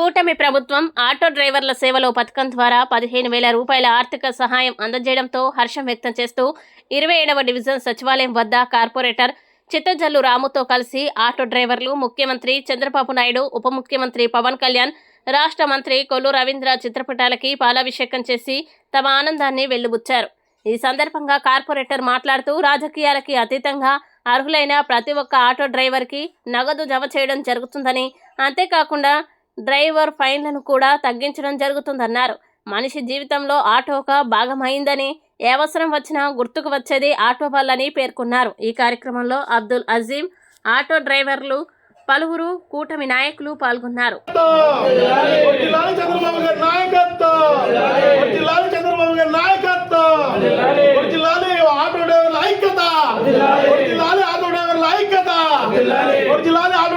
కూటమి ప్రభుత్వం ఆటో డ్రైవర్ల సేవలో పథకం ద్వారా పదిహేను వేల రూపాయల ఆర్థిక సహాయం అందజేయడంతో హర్షం వ్యక్తం చేస్తూ ఇరవై ఏడవ డివిజన్ సచివాలయం వద్ద కార్పొరేటర్ చిత్తజల్లు రాముతో కలిసి ఆటో డ్రైవర్లు ముఖ్యమంత్రి చంద్రబాబు నాయుడు ఉప ముఖ్యమంత్రి పవన్ కళ్యాణ్ రాష్ట్ర మంత్రి కొల్లు రవీంద్ర చిత్రపటాలకి పాలాభిషేకం చేసి తమ ఆనందాన్ని వెల్లుబుచ్చారు. ఈ సందర్భంగా కార్పొరేటర్ మాట్లాడుతూ రాజకీయాలకి అతీతంగా అర్హులైన ప్రతి ఒక్క ఆటో డ్రైవర్కి నగదు జమ చేయడం జరుగుతుందని అంతేకాకుండా డ్రైవర్ ఫైన్లను కూడా తగ్గించడం జరుగుతుందన్నారు. మనిషి జీవితంలో ఆటో ఒక భాగమైందని ఏ అవసరం వచ్చినా గుర్తుకు వచ్చేది ఆటో వల్లని పేర్కొన్నారు. ఈ కార్యక్రమంలో అబ్దుల్ అజీం ఆటో డ్రైవర్లు పలువురు కూటమి నాయకులు పాల్గొన్నారు. ఆటో డ్రైవర్ల ఐక్యత ఆటో డ్రైవర్ల ఐక్యత ఆటో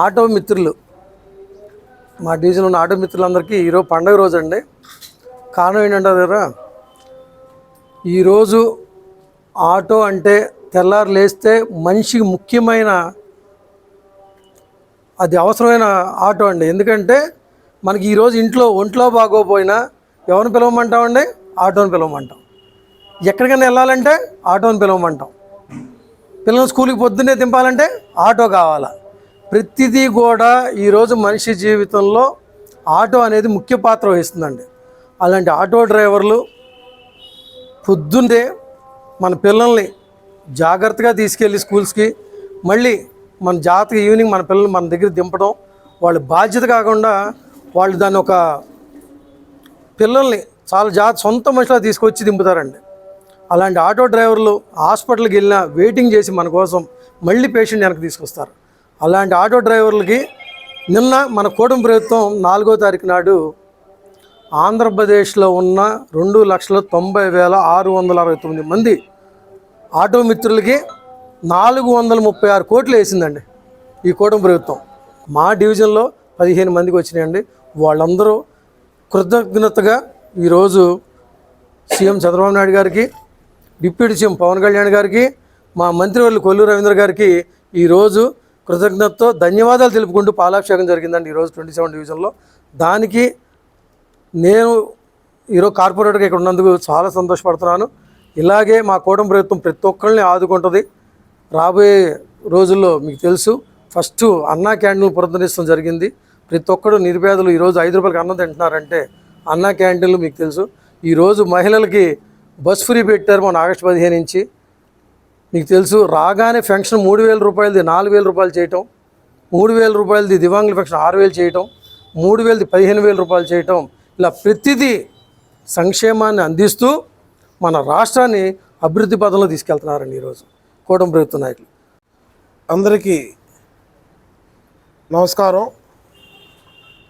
ఆటో మిత్రులు. మా డివిజన్ ఉన్న ఆటో మిత్రులందరికీ ఈరోజు పండగ రోజు అండి కారణం ఏంటంటే దగ్గర ఈరోజు ఆటో అంటే తెల్లారు లేస్తే మనిషికి ముఖ్యమైన అది అవసరమైన ఆటో అండి. ఎందుకంటే మనకి ఈరోజు ఇంట్లో ఒంట్లో బాగోపోయినా ఎవరిని పిలవమంటామండి ఆటోని పిలవమంటాం. ఎక్కడికైనా వెళ్ళాలంటే ఆటోని పిలవమంటాం. పిల్లలు స్కూల్కి పొద్దున్నే దింపాలంటే ఆటో కావాలా? ప్రతిదీ కూడా ఈరోజు మనిషి జీవితంలో ఆటో అనేది ముఖ్య పాత్ర వహిస్తుందండి. అలాంటి ఆటో డ్రైవర్లు పొద్దున్నే మన పిల్లల్ని జాగ్రత్తగా తీసుకెళ్ళి స్కూల్స్కి మళ్ళీ మన జాతక ఈవినింగ్ మన పిల్లల్ని మన దగ్గర దింపడం వాళ్ళ బాధ్యత కాకుండా వాళ్ళు దాన్ని ఒక పిల్లల్ని చాలా జాగ్రత్త సొంత మనుషులా తీసుకొచ్చి దింపుతారండి. అలాంటి ఆటో డ్రైవర్లు హాస్పిటల్కి వెళ్ళినా వెయిటింగ్ చేసి మన కోసం మళ్ళీ పేషెంట్ వెనక్కి తీసుకొస్తారు. అలాంటి ఆటో డ్రైవర్లకి నిన్న మన కూటమి ప్రభుత్వం నాలుగో తారీఖు నాడు ఆంధ్రప్రదేశ్లో ఉన్న రెండు లక్షల తొంభై వేల ఆరు వందల అరవై తొమ్మిది మంది ఆటో మిత్రులకి నాలుగు వందల ముప్పై ఆరు కోట్లు వేసిందండి ఈ కూటమి ప్రభుత్వం. మా డివిజన్లో పదిహేను మందికి వచ్చినాయండి. వాళ్ళందరూ కృతజ్ఞతగా ఈరోజు సీఎం చంద్రబాబు నాయుడు గారికి డిప్యూటీ సీఎం పవన్ కళ్యాణ్ గారికి మా మంత్రివర్యులు కొల్లు రవీంద్ర గారికి ఈరోజు కృతజ్ఞతతో ధన్యవాదాలు తెలుపుకుంటూ పాలాభిషేకం జరిగిందండి ఈరోజు ట్వంటీ సెవెన్ డివిజన్లో. దానికి నేను ఈరోజు కార్పొరేటర్గా ఇక్కడ ఉన్నందుకు చాలా సంతోషపడుతున్నాను. ఇలాగే మా కూటమి ప్రభుత్వం ప్రతి ఒక్కరిని ఆదుకుంటుంది. రాబోయే రోజుల్లో మీకు తెలుసు ఫస్ట్ అన్నా క్యాంటీన్లు పునరుద్ధరించడం జరిగింది. ప్రతి ఒక్కరు నిరుపేదలు ఈరోజు ఐదు రూపాయలకి అన్నం తింటున్నారంటే అన్నా క్యాంటీన్లు మీకు తెలుసు. ఈరోజు మహిళలకి బస్ ఫ్రీ పెట్టారు మన ఆగస్టు పదిహేను నుంచి. నీకు తెలుసు రాగానే పెన్షన్ మూడు వేల రూపాయలది నాలుగు వేల రూపాయలు చేయటం మూడు వేల రూపాయలది దివాంగుల ఫంక్షన్ ఆరు వేలు చేయటం మూడు వేలది పదిహేను వేల రూపాయలు చేయటం ఇలా ప్రతిదీ సంక్షేమాన్ని అందిస్తూ మన రాష్ట్రాన్ని అభివృద్ధి పదంలో తీసుకెళ్తున్నారండి ఈరోజు కూటమి ప్రభుత్వ నాయకులు. అందరికీ నమస్కారం.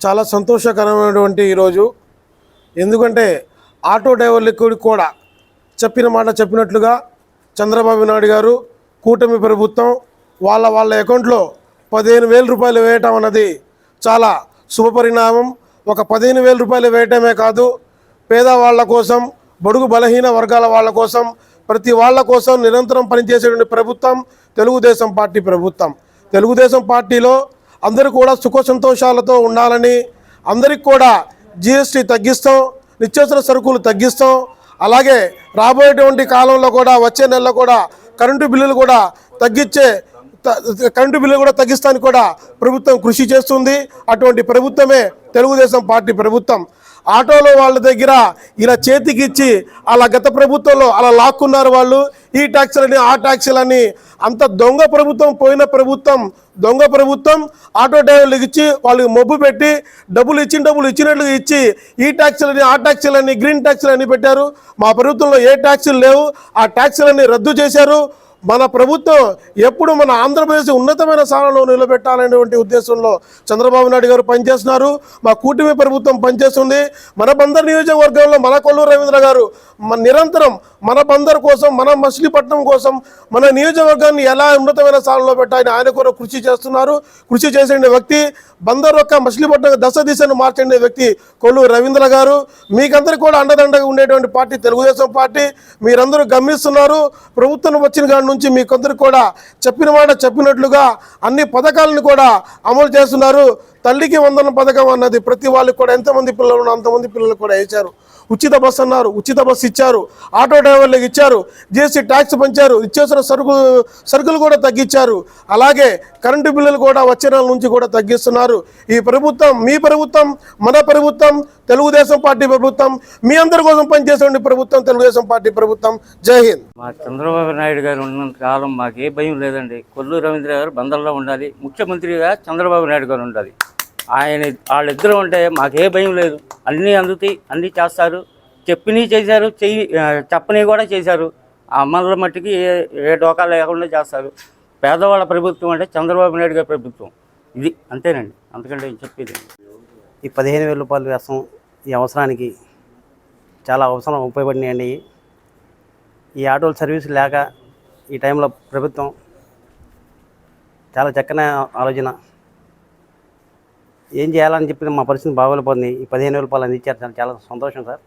చాలా సంతోషకరమైనటువంటి ఈరోజు. ఎందుకంటే ఆటో డ్రైవర్లకు కూడా చెప్పిన మాట చెప్పినట్లుగా చంద్రబాబు నాయుడు గారు కూటమి ప్రభుత్వం వాళ్ళ వాళ్ళ అకౌంట్లో పదిహేను వేల రూపాయలు వేయటం అన్నది చాలా శుభపరిణామం ఒక పదిహేను వేల రూపాయలు వేయటమే కాదు పేదవాళ్ళ కోసం బడుగు బలహీన వర్గాల వాళ్ళ కోసం ప్రతి వాళ్ళ కోసం నిరంతరం పనిచేసేటువంటి ప్రభుత్వం తెలుగుదేశం పార్టీ ప్రభుత్వం. తెలుగుదేశం పార్టీలో అందరూ కూడా సుఖ సంతోషాలతో ఉండాలని అందరికి కూడా జిఎస్టీ తగ్గిస్తాం నిత్యావసర సరుకులు తగ్గిస్తాం అలాగే రాబోయేటువంటి కాలంలో కూడా వచ్చే నెలలో కూడా కరెంటు బిల్లులు కూడా తగ్గించే త- కరెంటు బిల్లు కూడా తగ్గిస్తానికి కూడా ప్రభుత్వం కృషి చేస్తుంది. అటువంటి ప్రభుత్వమే తెలుగుదేశం పార్టీ ప్రభుత్వం. ఆటోలో వాళ్ళ దగ్గర ఇలా చేతికిచ్చి అలా గత ప్రభుత్వంలో అలా లాక్కున్నారు వాళ్ళు. ఈ ట్యాక్సీలని ఆ ట్యాక్సీలని అంత దొంగ ప్రభుత్వం పోయిన ప్రభుత్వం దొంగ ప్రభుత్వం ఆటో డ్రైవర్లకు ఇచ్చి వాళ్ళకి మొబ్బు పెట్టి డబ్బులు ఇచ్చిన డబ్బులు ఇచ్చినట్లుగా ఇచ్చి ఈ ట్యాక్సీలని ఆ ట్యాక్సీలని గ్రీన్ ట్యాక్సీలని పెట్టారు. మా ప్రభుత్వంలో ఏ ట్యాక్సీలు లేవు. ఆ ట్యాక్సీలని రద్దు చేశారు. మన ప్రభుత్వం ఎప్పుడు మన ఆంధ్రప్రదేశ్ ఉన్నతమైన స్థానంలో నిలబెట్టాలనేటువంటి ఉద్దేశంలో చంద్రబాబు నాయుడు గారు పనిచేస్తున్నారు. మా కూటమి ప్రభుత్వం పనిచేస్తుంది. మన బందర్ నియోజకవర్గంలో మన కొల్లూరు రవీంద్ర గారు మన నిరంతరం మన బందర్ కోసం మన మచిలీపట్నం కోసం మన నియోజకవర్గాన్ని ఎలా ఉన్నతమైన స్థానంలో పెట్టాలని ఆయన కూడా కృషి చేస్తున్నారు. కృషి చేసే వ్యక్తి బందర్ యొక్క మచిలీపట్నం దశ దిశను మార్చండి వ్యక్తి కొల్లూరు రవీంద్ర గారు. మీకందరికీ కూడా అండదండగా ఉండేటువంటి పార్టీ తెలుగుదేశం పార్టీ. మీరందరూ గమనిస్తున్నారు. ప్రభుత్వం వచ్చిన కానీ నుంచి కొందరు కూడా చెప్పిన మాట చెప్పినట్లుగా అన్ని పథకాలను కూడా అమలు చేస్తున్నారు. తల్లికి వందన పథకం అన్నది ప్రతి వాళ్ళకి కూడా ఎంతమంది పిల్లలు అంతమంది పిల్లలు కూడా వేశారు. ఉచిత బస్సు అన్నారు ఉచిత బస్సు ఇచ్చారు ఆటో డ్రైవర్లకు ఇచ్చారు జిఎస్టీ ట్యాక్స్ పెంచారు ఇచ్చేసిన సరుకు సరుకులు కూడా తగ్గించారు. అలాగే కరెంటు బిల్లులు కూడా వచ్చే నెల నుంచి కూడా తగ్గిస్తున్నారు. ఈ ప్రభుత్వం మీ ప్రభుత్వం మన ప్రభుత్వం తెలుగుదేశం పార్టీ ప్రభుత్వం మీ అందరి కోసం పనిచేసే ప్రభుత్వం తెలుగుదేశం పార్టీ ప్రభుత్వం. జై హింద్. మా చంద్రబాబు నాయుడు గారు ఉన్నంత కాలం మాకు ఏ భయం లేదండి. కొల్లు రవీంద్ర గారు బందర్లో ఉండాలి. ముఖ్యమంత్రిగా చంద్రబాబు నాయుడు గారు ఉండాలి. ఆయన వాళ్ళిద్దరూ ఉంటే మాకు ఏ భయం లేదు. అన్నీ అందుతాయి అన్నీ చేస్తారు. చెప్పినవి చేశారు చెయ్యి ఆ, చెప్పనివి కూడా చేశారు. అమ్మల మట్టికి ఏ ఏ డోకా లేకుండా చేస్తారు. పేదవాళ్ళ ప్రభుత్వం అంటే చంద్రబాబు నాయుడు గారి ప్రభుత్వం. ఇది అంతేనండి. అంతకంటే ఏం చెప్పేది. ఈ పదిహేను వేల రూపాయలు వేస్తాం ఈ అవసరానికి చాలా అవసరం ఉపయోగపడినాయండి. ఈ ఆటోల సర్వీస్ లేక ఈ టైంలో ప్రభుత్వం చాలా చక్కని ఆలోచన. ఏం చేయాలని చెప్పి మా పరిస్థితి బాగోలేకపోతుంది. ఈ పదిహేను వేల రూపాయలు అందించారు చాలా సంతోషం సార్.